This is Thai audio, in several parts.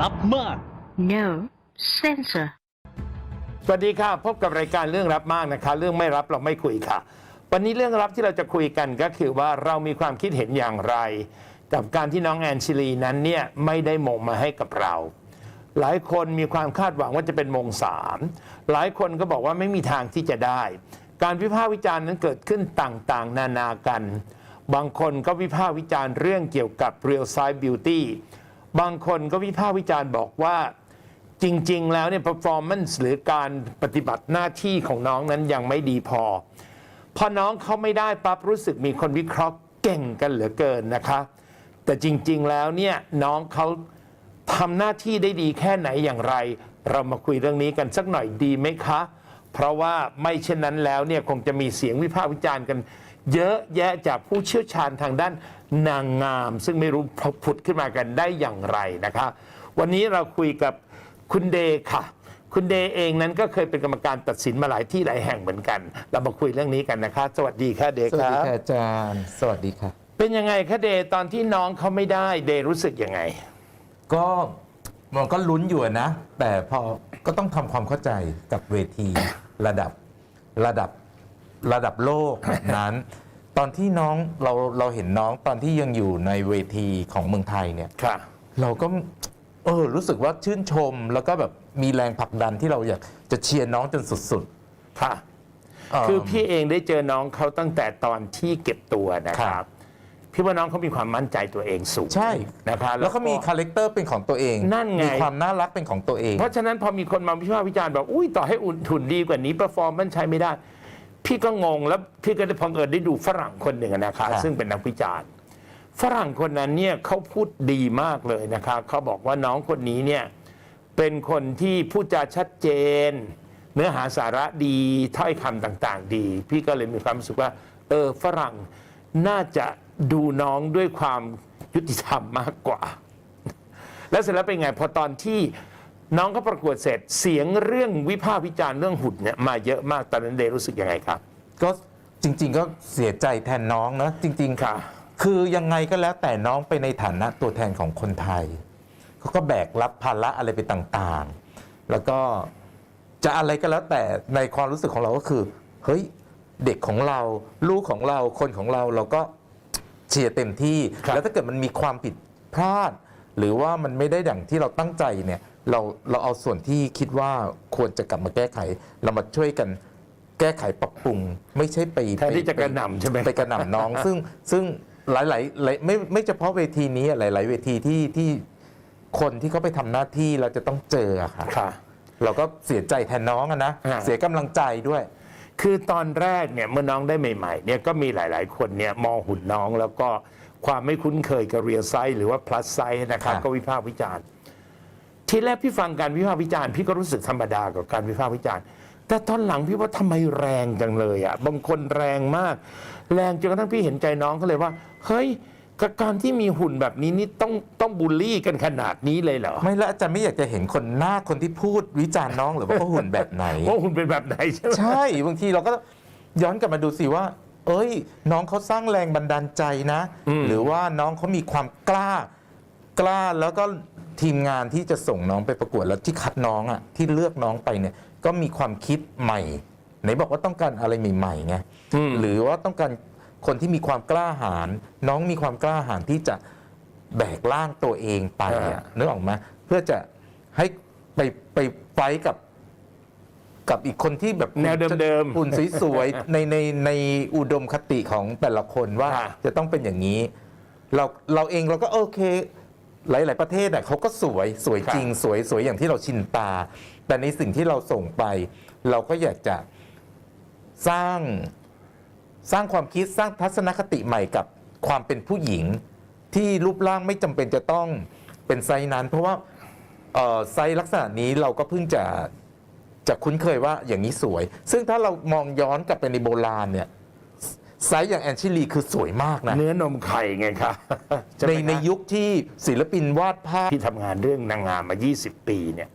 ลับมาก No censor. สวัสดีค่ะ พบกับรายการเรื่องรับมากนะคะ เรื่องไม่รับเราไม่คุยค่ะ วันนี้เรื่องรับที่เราจะคุยกันก็คือว่าเรามีความคิดเห็นอย่างไร กับการที่น้องแอนชิลีนั้นเนี่ยไม่ได้มงมาให้กับเรา หลายคนมีความคาดหวังว่าจะเป็นมงสามหลายคนก็บอกว่าไม่มีทางที่จะได้ การวิพากษ์วิจารณ์นั้นเกิดขึ้นต่างๆ นานากัน บางคนก็วิพากษ์วิจารณ์เรื่องเกี่ยวกับ real side beauty บางคนก็วิพากษ์วิจารณ์บอกว่าจริง ๆ แล้วเนี่ย performance หรือการปฏิบัติหน้าที่ของน้องนั้นยังไม่ดีพอ พอน้องเขาไม่ได้ปั๊บรู้สึกมีคนวิเคราะห์เก่งกันเหลือเกินนะคะ แต่จริง ๆ แล้วเนี่ยน้องเขาทำหน้าที่ได้ดีแค่ไหนอย่างไร เรามาคุยเรื่องนี้กันสักหน่อยดีไหมคะ เพราะว่าไม่เช่นนั้นแล้วเนี่ยคงจะมีเสียงวิพากษ์วิจารณ์กัน เยอะแยะจากผู้เชี่ยวชาญทางด้านนางงาม ซึ่งไม่รู้ผุดขึ้นมากันได้อย่างไรนะคะวันนี้เราคุยกับคุณเดย์ค่ะ คุณเดย์เองนั้นก็เคยเป็นกรรมการตัดสินมาหลายที่หลายแห่งเหมือนกัน เรามาคุยเรื่องนี้กันนะคะ สวัสดีค่ะเดย์สวัคสดีรับค่ะอาจารย์ สวัสดีค่ะ เป็นยังไงคะเดย์ตอนที่น้องเขาไม่ได้เดย์รู้สึกยังไง ก็มันก็ลุ้นอยู่อะนะ แต่พอก็ต้องทำความเข้าใจกับเวทีระดับระดับ ระดับโลกแบบนั้น ตอนที่น้องเราเราเห็นน้องตอนที่ยังอยู่ในเวทีของเมืองไทยเนี่ยค่ะเราก็เออรู้สึกว่าชื่นชมแล้วก็แบบมีแรงผลักดันที่เราอยากจะเชียร์น้องจนสุดค่ะๆคือพี่เองได้เจอน้องเขาตั้งแต่ตอนที่เก็บตัวนะคครัรับบพี่ว่าน้องเขามีความมั่นใจตัวเองสูงใช่นะคะแล้วก็มีคาแรคเตอร์เป็นของตัวเองนั่นไงมีความน่ารักเป็นของตัวเอง เพราะฉะนั้นพอมีคนมาวิพากษ์วิจารณ์บอกอุ้ยต่อให้อุ่นทุนดีกว่านี้ performance ใช้ไม่ได้ พี่ก็งงแล้วพี่ก็ได้พังเอิญได้ดูฝรั่งคนหนึ่งนะคะครับซึ่งเป็นนักวิจารณ์ ฝรั่งคนนั้นเนี่ยเขาพูดดีมากเลยนะคะเขาบอกว่าน้องคนนี้เนี่ยเป็นคนที่พูดจาชัดเจน เนื้อหาสาระดีถ้อยคำต่างๆ ดี พี่ก็เลยมีความรู้สึกว่า เออฝรั่งน่าจะดูน้องด้วยความยุติธรรมมากกว่า แล้วเสร็จแล้วเป็นไงพอตอนที่ น้องเขาประกวดเสร็จเสียงเรื่องวิพากษ์วิจารณ์เรื่องหุ่นเนี่ยมาเยอะมากตอนนั้นเดย์รู้สึกยังไงครับ ก็จริง ๆ ก็เสียใจแทนน้องนะจริง ๆ ค่ะ คือยังไงก็แล้วแต่น้องไปในฐานะตัวแทนของคนไทยเขาก็แบกรับภาระอะไรไปต่างๆ แล้วก็จะอะไรก็แล้วแต่ในความรู้สึกของเราก็คือ เฮ้ยเด็กของเราลูกของเราคนของเราเราก็เชียร์เต็มที่ครับแล้วถ้าเกิดมันมีความผิดพลาด หรือว่ามันไม่ได้ดังที่เราตั้งใจเนี่ย เราเราเอาส่วนที่คิดว่าควรจะกลับมาแก้ไข เรามาช่วยกันแก้ไขปรับปรุง ไม่ใช่ไปแทนที่จะกระหน่ำใช่ไหมไปกระหน่ำน้อง ซึ่งซึ่งหลายๆหลายไม่ไม่เฉพาะเวทีนี้อะหลายๆเวทีที่ที่คนที่เขาไปทำหน้าที่เราจะต้องเจออะค่ะค่ะ เราก็เสียใจแทนน้องอะนะอ่าเสียกำลังใจด้วย คือตอนแรกเนี่ยเมื่อน้องได้ใหม่ๆเนี่ยก็มีหลาย ๆ คนเนี่ยมองหุ่นน้องแล้วก็ความไม่คุ้นเคยกับเรียลไซส์หรือว่า plus size นะครับครับก็วิพากษ์วิจารณ์ ทีแรกพี่ฟังการวิพากษ์วิจารณ์พี่ก็รู้สึกธรรมดากับการวิพากษ์วิจารณ์ แต่ตอนหลังพี่ว่าทำไมแรงจังเลยอะบางคนแรงมาก แรงจนกระทั่งพี่เห็นใจน้องเขาเลยว่า เฮ้ยกับการที่มีหุ่นแบบนี้นี่ต้องต้องบูลลี่กันขนาดนี้เลยเหรอไม่แล้วอาจารย์ไม่อยากจะเห็นคนหน้าคนที่พูดวิจารณ์น้องหรือว่าเขาหุ่นแบบไหนว่าหุ่นเป็นแบบไหนใช่ไหมใช่บางทีเราก็ย้อนกลับมาดูสิว่า เอ้ย น้องเขาสร้างแรงบันดาลใจนะ หรือว่าน้องเขามีความกล้ากล้าแล้วก็ ทีมงานที่จะส่งน้องไปประกวดแล้วที่คัดน้องอะที่เลือกน้องไปเนี่ยก็มีความคิดใหม่ไหนบอกว่าต้องการอะไรใหม่ๆไงหรือว่าต้องการคนที่มีความกล้าหาญน้องมีความกล้าหาญที่จะแบกร่างตัวเองไปอะนึกออกไหมเพื่อจะให้ไปไปไฟท์กับกับอีกคนที่แบบแนวเดิมๆหุ่นสวยๆในในในอุดมคติของแต่ละคนว่าค่ะจะต้องเป็นอย่างนี้ เราเราเองเราก็โอเค หลาย ๆ ประเทศน่ะเขาก็สวยสวยจริง สวยสวยอย่างที่เราชินตา แต่ในสิ่งที่เราส่งไป เราก็อยากจะสร้างสร้างความคิดสร้างทัศนคติใหม่กับความเป็นผู้หญิง ที่รูปร่างไม่จำเป็นจะต้องเป็นไซส์นั้น เพราะว่าเอ่อไซส์ลักษณะนี้เราก็เพิ่งจะจะคุ้นเคยว่าอย่างนี้สวย ซึ่งถ้าเรามองย้อนกลับไปในโบราณเนี่ย ไซส์อย่างแอนชิลีคือสวยมากนะ เนื้อนมไข่ไงคะช่ในไหมคะในยุคที่ศิลปินวาดภาพพี่ทำงานเรื่องนางงามมา 20 ปีเนี่ย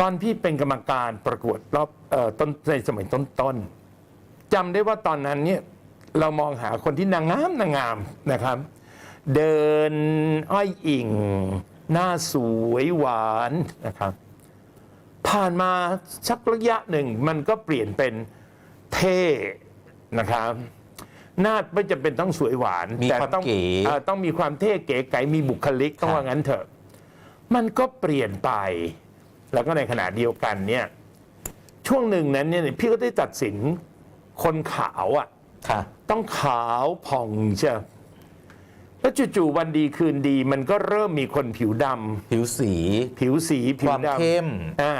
ตอนพี่เป็นกรรมการประกวดรอบเอ่อต้นในสมัยต้นๆจำได้ว่าตอนนั้นเนี่ยเรามองหาคนที่นางงามนางงามนะครับ เดินอ้อยอิงหน้าสวยหวานนะครับ ผ่านมาสักระยะหนึ่งมันก็เปลี่ยนเป็นเท่ นะครับหน้าไม่จำเป็นต้องสวยหวาน มีแต่ความต้องเก๋อ่าต้องมีความเท่เก๋ไก๋มีบุคลิกต้องครับว่างั้นเถอะ มันก็เปลี่ยนไป แล้วก็ในขณะเดียวกันเนี่ย ช่วงหนึ่งนั้นเนี่ยพี่ก็ได้ตัดสินคนขาวอะ ค่ะ ต้องขาวผ่องเชียวแล้วจู่ๆวันดีคืนดี มันก็เริ่มมีคนผิวดผิวสีำผิวสี ผิคววามดำเข้ม อ่า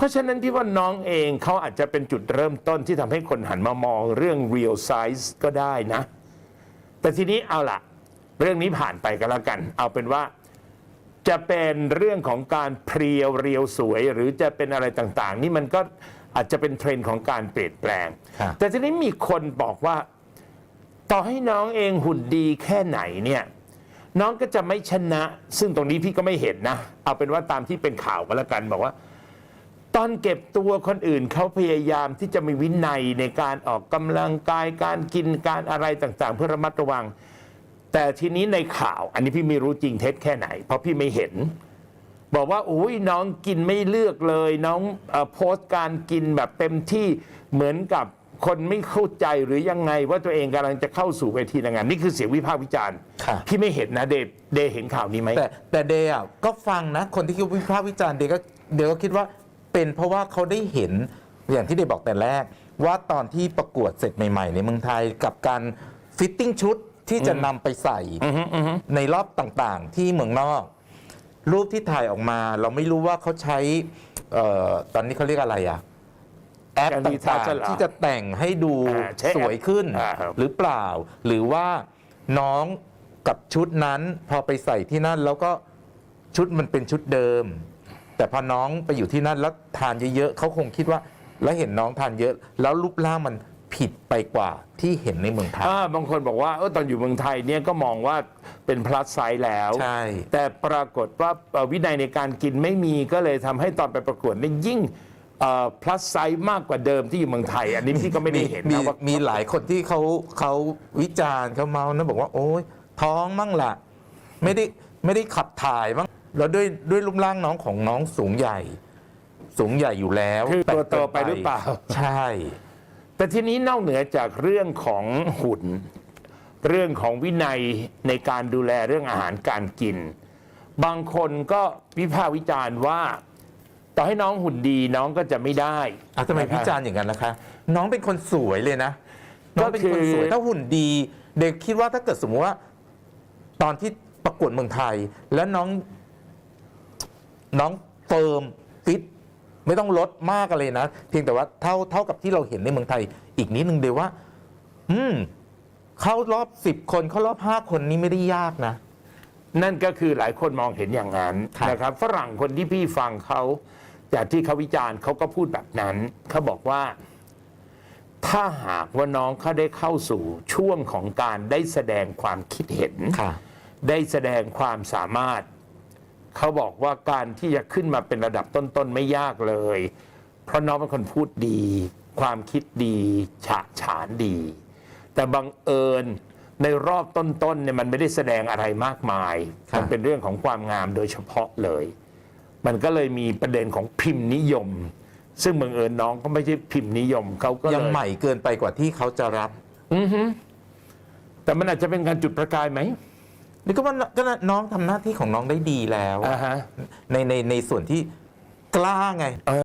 เพราะฉะนั้นพี่ว่าน้องเองเขาอาจจะเป็นจุดเริ่มต้นที่ทำให้คนหันมามองเรื่อง real size ก็ได้นะ แต่ทีนี้เอาล่ะเรื่องนี้ผ่านไปก็แล้วกัน เอาเป็นว่าจะเป็นเรื่องของการเพรียวเรียวสวย หรือจะเป็นอะไรต่างๆ นี่มันก็อาจจะเป็นเทรนด์ของการเปลี่ยนแปลงครับแต่ทีนี้มีคนบอกว่า ต่อให้น้องเองหุ่นดีแค่ไหนเนี่ยน้องก็จะไม่ชนะ ซึ่งตรงนี้พี่ก็ไม่เห็นนะ เอาเป็นว่าตามที่เป็นข่าวก็แล้วกันบอกว่า ตอนเก็บตัวคนอื่นเขาพยายามที่จะมีวินัยในการออกกำลังกายการกินการอะไรต่างๆ เพื่อระมัดระวัง แต่ทีนี้ในข่าว อันนี้พี่ไม่รู้จริงเท็จแค่ไหน เพราะพี่ไม่เห็น บอกว่าโอ้ยน้องกินไม่เลือกเลย น้องออโพสต์การกินแบบเต็มที่เหมือนกับคนไม่เข้าใจหรือยังไงว่าตัวเองกำลังจะเข้าสู่เวทีนางงามนี่คือเสียงวิพากษ์วิจารณ์ค่ะ พี่ไม่เห็นนะเดย์เดย์เห็นข่าวนี้ไหมแต่แต่เดย์อะก็ฟังนะ คนที่คิดวิพากษ์วิจารณ์เดย์ก็เดย์ก็คิดว่า เป็นเพราะว่าเขาได้เห็นอย่างที่เดย์บอกแต่แรก ว่าตอนที่ประกวดเสร็จใหม่ ๆ ในเมืองไทยกับการฟิตติ้งชุดที่จะนำไปใส่ในรอบต่างๆ ที่เมืองนอก รูปที่ถ่ายออกมา เราไม่รู้ว่าเขาใช้เอ่อตอนนี้เขาเรียกอะไรอะแอปการต่ retouch างเหรอๆที่จะแต่งให้ดูอ่าใช้แอปสวยขึ้น อ่าครับ หรือเปล่า หรือว่าน้องกับชุดนั้นพอไปใส่ที่นั่นแล้วก็ชุดมันเป็นชุดเดิม แต่พอน้องไปอยู่ที่นั่นแล้วทานเยอะๆเขาคงคิดว่า แล้วเห็นน้องทานเยอะ แล้วรูปร่างมันผิดไปกว่าที่เห็นในเมืองไทย อ่าบางคนบอกว่าเออตอนอยู่เมืองไทยเนี่ยก็มองว่าเป็นพลัสไซส์แล้ว ใช่ แต่ปรากฏว่าเอ่อวินัยในการกินไม่มีก็เลยทำให้ตอนไปประกวดนี่ยิ่งพลัสไซส์มากกว่าเดิมที่อยู่เมืองไทย อันนี้พี่ก็ไม่ได้เห็นมีนะว่ามีหลายคนที่เขาเขาวิจารณ์เขาเมานะบอกว่า โอ๊ยท้องมั่งละไม่ได้ไม่ได้ขับถ่ายมั้ง แล้วด้วยด้วยรูปร่างน้องของน้องสูงใหญ่ สูงใหญ่อยู่แล้วคือตัวโตกินไปหรือเปล่า ใช่ แต่ทีนี้นอกเหนือจากเรื่องของหุ่น เรื่องของวินัยในการดูแลเรื่องอาหารการกิน บางคนก็วิพากษ์วิจารณ์ว่า ต่อให้น้องหุ่นดีน้องก็จะไม่ได้อะทำไมวิจารณ์อย่างนั้นนะคะ น้องเป็นคนสวยเลยนะน้องเป็นคนสวยก็คือถ้าหุ่นดี เด็กคิดว่าถ้าเกิดสมมติว่า ตอนที่ประกวดเมืองไทย แล้วน้อง น้องเฟิร์มฟิตไม่ต้องลดมากอะไรนะ เพียงแต่ว่าเท่าเท่ากับที่เราเห็นในเมืองไทย อีกนิดนึงเดียวว่า อืมเข้ารอบสิบคนเข้ารอบห้าคนนี่ไม่ได้ยากนะ นั่นก็คือหลายคนมองเห็นอย่างนั้นครับนะครับ ฝรั่งคนที่พี่ฟังเขาจากที่เขาวิจารณ์เขาก็พูดแบบนั้นเขาบอกว่า ถ้าหากว่าน้องเขาได้เข้าสู่ช่วงของการได้แสดงความคิดเห็นค่ะได้แสดงความสามารถ เขาบอกว่าการที่จะขึ้นมาเป็นระดับต้นๆไม่ยากเลย เพราะน้องเป็นคนพูดดี ความคิดดี ฉะฉานดี แต่บังเอิญในรอบต้นๆเนี่ยมันไม่ได้แสดงอะไรมากมายครับมันเป็นเรื่องของความงามโดยเฉพาะเลย มันก็เลยมีประเด็นของพิมพ์นิยม ซึ่งบังเอิญน้องก็ไม่ใช่พิมพ์นิยมเขาก็เลย ยังใหม่เกินไปกว่าที่เขาจะรับ อือฮึแต่มันอาจจะเป็นการจุดประกายไหม นี่ก็ว่าก็น้องทำหน้าที่ของน้องได้ดีแล้ว อ่าฮะ ในในในส่วนที่กล้าไง